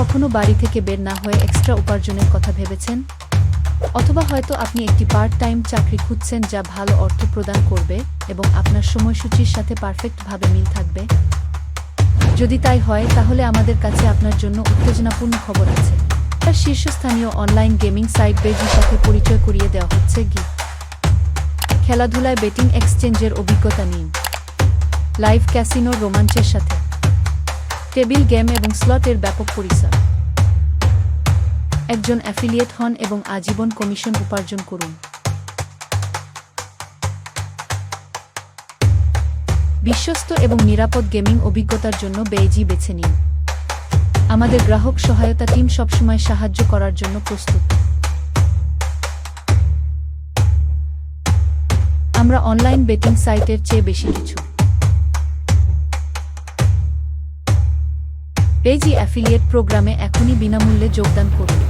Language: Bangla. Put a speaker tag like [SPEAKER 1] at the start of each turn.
[SPEAKER 1] কখনো বাড়ি থেকে বের না হয়ে এক্সট্রা উপার্জনের কথা ভেবেছেন? অথবা হয়তো আপনি একটি পার্ট টাইম চাকরি খুঁজছেন যা ভালো অর্থ প্রদান করবে এবং আপনার সময়সূচির সাথে পারফেক্টভাবে মিল থাকবে? যদি তাই হয়, তাহলে আমাদের কাছে আপনার জন্য উত্তেজনাপূর্ণ খবর আছে। তার শীর্ষস্থানীয় অনলাইন গেমিং সাইট বেজির সাথে পরিচয় করিয়ে দেওয়া হচ্ছে গি খেলাধুলায় বেটিং এক্সচেঞ্জের অভিজ্ঞতা নিন। লাইভ ক্যাসিনো রোমাঞ্চের সাথে। টেবিল গেম এবং স্লটের ব্যাপক পরিসর। একজন অ্যাফিলিয়েট হন এবং আজীবন কমিশন উপার্জন করুন। বিশ্বস্ত এবং নিরাপদ গেমিং অভিজ্ঞতার জন্য বেইজি বেছে নিন। আমাদের গ্রাহক সহায়তা টিম সবসময় সাহায্য করার জন্য প্রস্তুত। আমরা অনলাইন বেটিং সাইটের চেয়ে বেশি কিছু। পেজি অ্যাফিলিয়েট প্রোগ্রামে এখনই বিনামূল্যে যোগদান করুন।